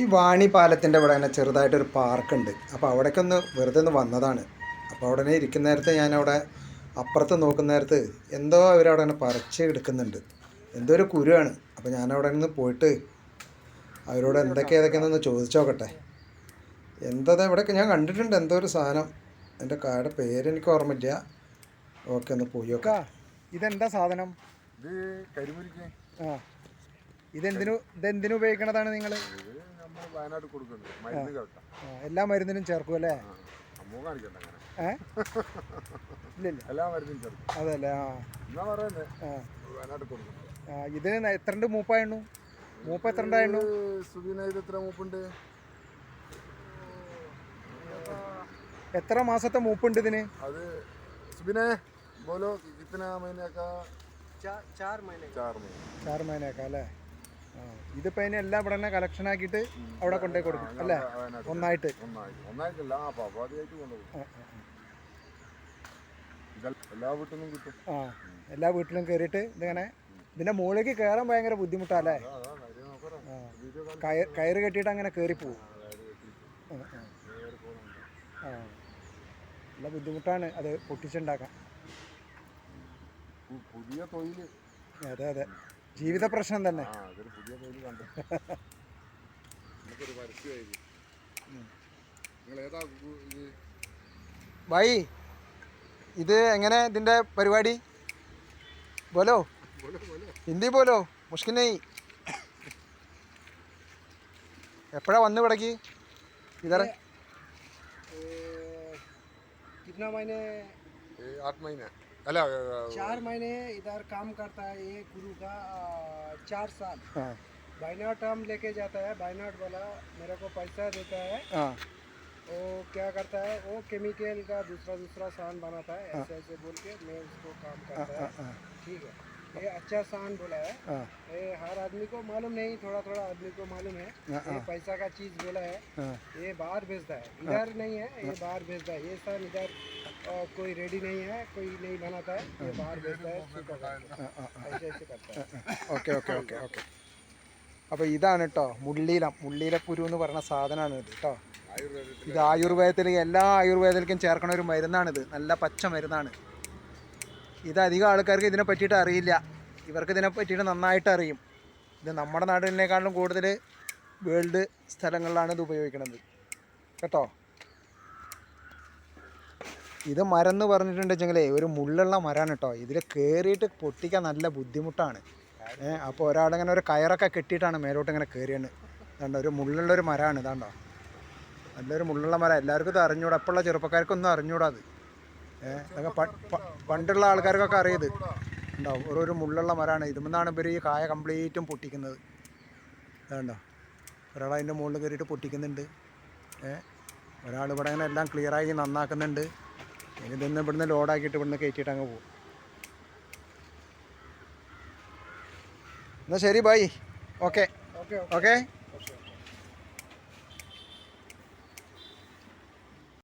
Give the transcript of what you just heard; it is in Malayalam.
ഈ വാണി പാലത്തിന്റെ ഇവിടെ തന്നെ ചെറുതായിട്ടൊരു പാർക്കുണ്ട്. അപ്പോൾ അവിടേക്ക് ഒന്ന് വെറുതെ ഒന്ന് വന്നതാണ്. അപ്പോൾ അവിടെ ഇരിക്കുന്ന നേരത്ത് ഞാൻ അവിടെ അപ്പുറത്ത് നോക്കുന്ന നേരത്ത് എന്തോ അവരവിടെ തന്നെ പറിച്ച് എടുക്കുന്നുണ്ട്. എന്തോ ഒരു കുരുവാണ്. അപ്പോൾ ഞാൻ അവിടെ നിന്ന് പോയിട്ട് അവരോട് എന്തൊക്കെ ഏതൊക്കെയാണെന്ന് ചോദിച്ചു നോക്കട്ടെ. എന്താ ഇവിടെയൊക്കെ ഞാൻ കണ്ടിട്ടുണ്ട് എന്തോ ഒരു സാധനം. എന്റെ കായുടെ പേര് എനിക്ക് ഓർമ്മയില്ല. ഓക്കെ ഒന്ന് പോയി നോക്കാം. ഇതെന്താ സാധനം? ഇത് കരിമുരിക്ക് ആ ഇതെന്തിനു ഇതെന്തിനു ഉപയോഗിക്കണതാണ് നിങ്ങൾ? വയനാട് കൊടുക്കുന്നുണ്ട്. എല്ലാ മരുന്നിനും ചേർക്കും അല്ലേ? കാണിക്കണ്ട അങ്ങനെ. എല്ലാ ചേർക്കും. വയനാട് മൂപ്പ എത്ര മൂപ്പുണ്ട്? എത്ര മാസത്തെ മൂപ്പുണ്ട് ഇതിന്? അത് ചാർ മൈന അല്ലേ? ആ ഇതിപ്പോൾ അതിന് എല്ലാം ഇവിടെ തന്നെ കളക്ഷൻ ആക്കിയിട്ട് അവിടെ കൊണ്ടുപോയി കൊടുക്കും അല്ലേ? ഒന്നായിട്ട്. ഒന്നായിട്ടല്ല എല്ലാ വീട്ടിൽ കിട്ടും. ആ എല്ലാ വീട്ടിലും കയറിയിട്ട് ഇതിങ്ങനെ ഇതിന്റെ മുകളിലേക്ക് കയറാൻ ഭയങ്കര ബുദ്ധിമുട്ടല്ലേ? കയറ് കെട്ടിയിട്ട് അങ്ങനെ കയറി പോകും ആ നല്ല ബുദ്ധിമുട്ടാണ് അത് പൊട്ടിച്ചുണ്ടാക്കാൻ. പുതിയ തൊഴിൽ അതെ അതെ. ജീവിത പ്രശ്നം തന്നെ അതൊരു പുതിയ ഇത്? ബൈ ഇത് എങ്ങനെ ഇതിന്റെ പരിപാടി? ബോലോ? ഹിന്ദി പോലോ മുഷ്കിൻ നെയ് എപ്പോഴാ വന്ന് കിടക്കി ഇതറ. കിട്ടുന്ന മൈനെ ആറ് चार महीने इधर काम करता है ये गुरु का चार साल। हाँ। बाइनाट हम लेके जाता है बाइनाट वाला मेरे को पैसा देता है। हाँ। वो क्या करता है वो केमिकल का दूसरा दूसरा सामान बनाता है हाँ। ऐसे ऐसे बोल के मैं उसको काम करता है। ठीक है। ये अच्छा सामान बोला है ആ ये हर आदमी को मालूम नहीं थोड़ा थोड़ा आदमी को मालूम है हाँ, ये पैसा का चीज बोला है ആ ये बाहर भेजता है इधर नहीं है ये बाहर भेजता है ये सब इधर अ, कोई रेडी नहीं है कोई नहीं बनाता है ये बाहर भेजता है सूखा करके। ആ ആ ऐसे ऐसे करता है ഓക്കെ ഓക്കെ ഓക്കെ ഓക്കെ അപ്പോൾ ഇതാണ് കേട്ടോ മുള്ളിയില മുള്ളിയിലക്കുരു എന്ന് പറഞ്ഞ സാധനമാണ് ഇത് കേട്ടോ ആയുർവേദത്തിൽ ഇത് ആയുർവേദത്തിൽ എല്ലാ ആയുർവേദത്തിലും ചേർക്കണ ഒരു മരുന്നാണിത് നല്ല പച്ച മരുന്നാണ് ഇത് അധികം ആൾക്കാർക്ക് ഇതിനെ പറ്റിയിട്ട് അറിയില്ല. ഇവർക്ക് ഇതിനെ പറ്റിയിട്ട് നന്നായിട്ട് അറിയും. ഇത് നമ്മുടെ നാടിനേക്കാളും കൂടുതൽ വേൾഡ് സ്ഥലങ്ങളിലാണ് ഇത് ഉപയോഗിക്കുന്നത് കേട്ടോ? ഇത് മരം എന്ന് പറഞ്ഞിട്ടുണ്ടെച്ചെങ്കിലേ ഒരു മുള്ളുള്ള മരമാണ് കേട്ടോ. ഇതിൽ കയറിയിട്ട് പൊട്ടിക്കാൻ നല്ല ബുദ്ധിമുട്ടാണ്. ഏഹ് അപ്പോൾ ഒരാളിങ്ങനെ ഒരു കയറൊക്കെ കെട്ടിയിട്ടാണ് മേലോട്ട് ഇങ്ങനെ കയറിയാണ് ഇതാണ്ടോ ഒരു മുള്ളുള്ള ഒരു മരമാണ് ഇതാണ്ടോ? നല്ലൊരു മുള്ളുള്ള മരം. എല്ലാവർക്കും ഇത് അറിഞ്ഞൂടാ. ഇപ്പോഴുള്ള ചെറുപ്പക്കാർക്കൊന്നും അറിഞ്ഞൂടാ അത്. ഇതൊക്കെ പ- പണ്ടുള്ള ആൾക്കാർക്കൊക്കെ അറിയത്. ഉണ്ടാവും. ഓരോരു മുള്ളുള്ള മരമാണ് ഇതുമെന്നാണ് ഇവർ ഈ കായ കംപ്ലീറ്റും പൊട്ടിക്കുന്നത്. ഇതുണ്ടോ? ഒരാൾ അതിന്റെ മുകളിൽ കയറിയിട്ട് പൊട്ടിക്കുന്നുണ്ട്. ഏഹ് ഒരാൾ ഇവിടെ അങ്ങനെ എല്ലാം ക്ലിയറാക്കി നന്നാക്കുന്നുണ്ട്. ഇനി ഇതൊന്ന് ഇവിടുന്ന് ലോഡാക്കിയിട്ട് ഇവിടുന്ന് കയറ്റിയിട്ട് അങ്ങ് പോകും. എന്നാൽ ശരി ബൈ ഓക്കെ ഓക്കെ